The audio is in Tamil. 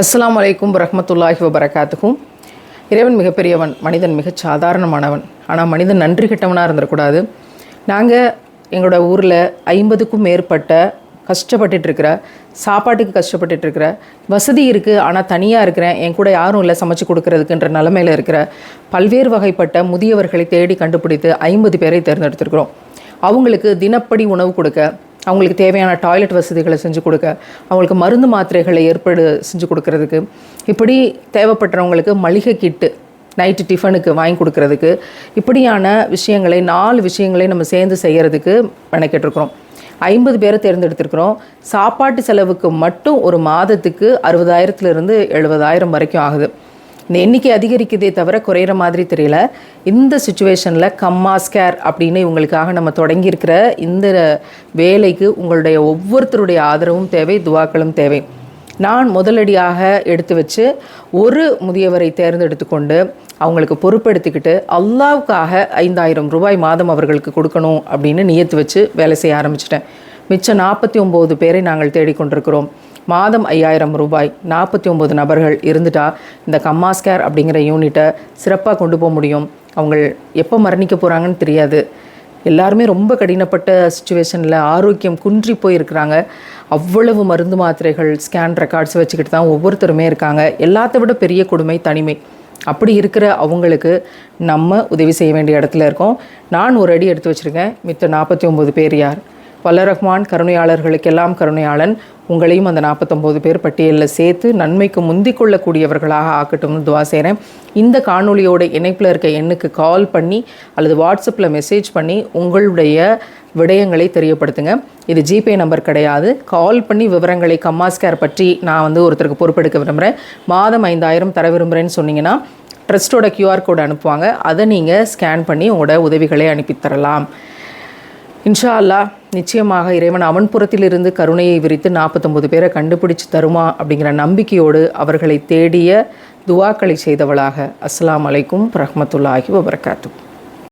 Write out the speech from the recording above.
அஸ்லாம் அலைக்கும் வரஹ்மத்துல்லாஹி வபரகாத்துக்கும் இறைவன் மிகப்பெரியவன் மனிதன் மிகச் சாதாரணமானவன். ஆனால் மனிதன் நன்றி கெட்டவனாக இருந்துடக்கூடாது நாங்கள் எங்களோட ஊரில் ஐம்பதுக்கும் மேற்பட்ட கஷ்டப்பட்டுட்டு இருக்கிற சாப்பாட்டுக்கு கஷ்டப்பட்டுட்டு இருக்கிற வசதி இருக்குது ஆனால் தனியாக இருக்கிறேன் என் கூட யாரும் இல்லை சமைச்சு கொடுக்கறதுக்குன்ற நிலமையில இருக்கிற பல்வேறு வகைப்பட்ட முதியவர்களை தேடி கண்டுபிடித்து ஐம்பது பேரை தேர்ந்தெடுத்திருக்கிறோம். அவங்களுக்கு தினப்படி உணவு கொடுக்க அவங்களுக்கு தேவையான டாய்லெட் வசதிகளை செஞ்சு கொடுக்க அவங்களுக்கு மருந்து மாத்திரைகளை ஏற்பாடு செஞ்சு கொடுக்கறதுக்கு இப்படி தேவைப்பட்டவங்களுக்கு மளிகை கிட்டு நைட்டு டிஃபனுக்கு வாங்கி கொடுக்கறதுக்கு இப்படியான விஷயங்களை நாலு விஷயங்களை நம்ம சேர்ந்து செய்கிறதுக்கு மெனக்கெட்டிருக்கிறோம். ஐம்பது பேரை தேர்ந்தெடுத்திருக்கிறோம். சாப்பாட்டு செலவுக்கு மட்டும் ஒரு மாதத்துக்கு அறுபதாயிரத்துலேருந்து எழுபதாயிரம் வரைக்கும் ஆகுது. இந்த எண்ணிக்கை அதிகரிக்குதே தவிர குறையிற மாதிரி தெரியல. இந்த சுச்சுவேஷனில் கம்மா ஸ்கேர் அப்படின்னு இவங்களுக்காக நம்ம தொடங்கியிருக்கிற இந்த வேலைக்கு உங்களுடைய ஒவ்வொருத்தருடைய ஆதரவும் தேவை துவாக்களும் தேவை. நான் முதலடியாக எடுத்து வச்சு ஒரு முதியவரை தேர்ந்தெடுத்து கொண்டு அவங்களுக்கு பொறுப்பெடுத்துக்கிட்டு அல்லாவுக்காக ஐந்தாயிரம் ரூபாய் மாதம் அவர்களுக்கு கொடுக்கணும் அப்படின்னு நியத்து வச்சு வேலை செய்ய ஆரம்பிச்சிட்டேன். மிச்சம் நாற்பத்தி ஒம்பது பேரை நாங்கள் தேடிக்கொண்டிருக்கிறோம். மாதம் ஐயாயிரம் ரூபாய். நாற்பத்தி ஒம்பது நபர்கள் இருந்துட்டா இந்த கம்மாஸ்கேர் அப்படிங்கிற யூனிட்டை சிறப்பாக கொண்டு போக முடியும். அவங்க எப்போ மரணிக்க போகிறாங்கன்னு தெரியாது. எல்லாருமே ரொம்ப கடினப்பட்ட சுச்சுவேஷனில் ஆரோக்கியம் குன்றி போயிருக்கிறாங்க. அவ்வளவு மருந்து மாத்திரைகள் ஸ்கேன் ரெக்கார்ட்ஸ் வச்சுக்கிட்டு தான் ஒவ்வொருத்தருமே இருக்காங்க. எல்லாத்த விட பெரிய கொடுமை தனிமை. அப்படி இருக்கிற அவங்களுக்கு நம்ம உதவி செய்ய வேண்டிய இடத்துல இருக்கோம். நான் ஒரு அடி எடுத்து வச்சுருக்கேன். மித்த நாற்பத்தி ஒம்பது பேர் யார்? வல்ல ரஹ்மான் கருணையாளர்களுக்கெல்லாம் கருணையாளன். உங்களையும் அந்த நாற்பத்தொம்போது பேர் பட்டியலில் சேர்த்து நன்மைக்கு முந்திக் கொள்ளக்கூடியவர்களாக ஆக்கட்டும்னு துவா செய்கிறேன் இந்த காணொலியோட இணைப்பில் இருக்க எண்ணுக்கு கால் பண்ணி அல்லது வாட்ஸ்அப்பில் மெசேஜ் பண்ணி உங்களுடைய விடயங்களை தெரியப்படுத்துங்க. இது ஜிபே நம்பர் கிடையாது. கால் பண்ணி விவரங்களை கம்மாஸ்கேர் பற்றி நான் வந்து ஒருத்தருக்கு பொறுப்பெடுக்க விரும்புகிறேன் மாதம் ஐந்தாயிரம் தர விரும்புகிறேன்னு சொன்னீங்கன்னா ட்ரஸ்ட்டோட கியூஆர் கோடு அனுப்புவாங்க. அதை நீங்கள் ஸ்கேன் பண்ணி உங்களோட உதவிகளை அனுப்பித்தரலாம் தரலாம். இன்ஷா அல்லா நிச்சயமாக இறைவன் அவன் புறத்திலிருந்து கருணையை விரித்து நாற்பத்தொம்பது பேரை கண்டுபிடிச்சு தருமா அப்படிங்கிற நம்பிக்கையோடு அவர்களை தேடிய துவாக்களை செய்தவளாக. அஸ்லாம் அலைக்கும் ரஹமத்துல்லாஹி வபரகாத்து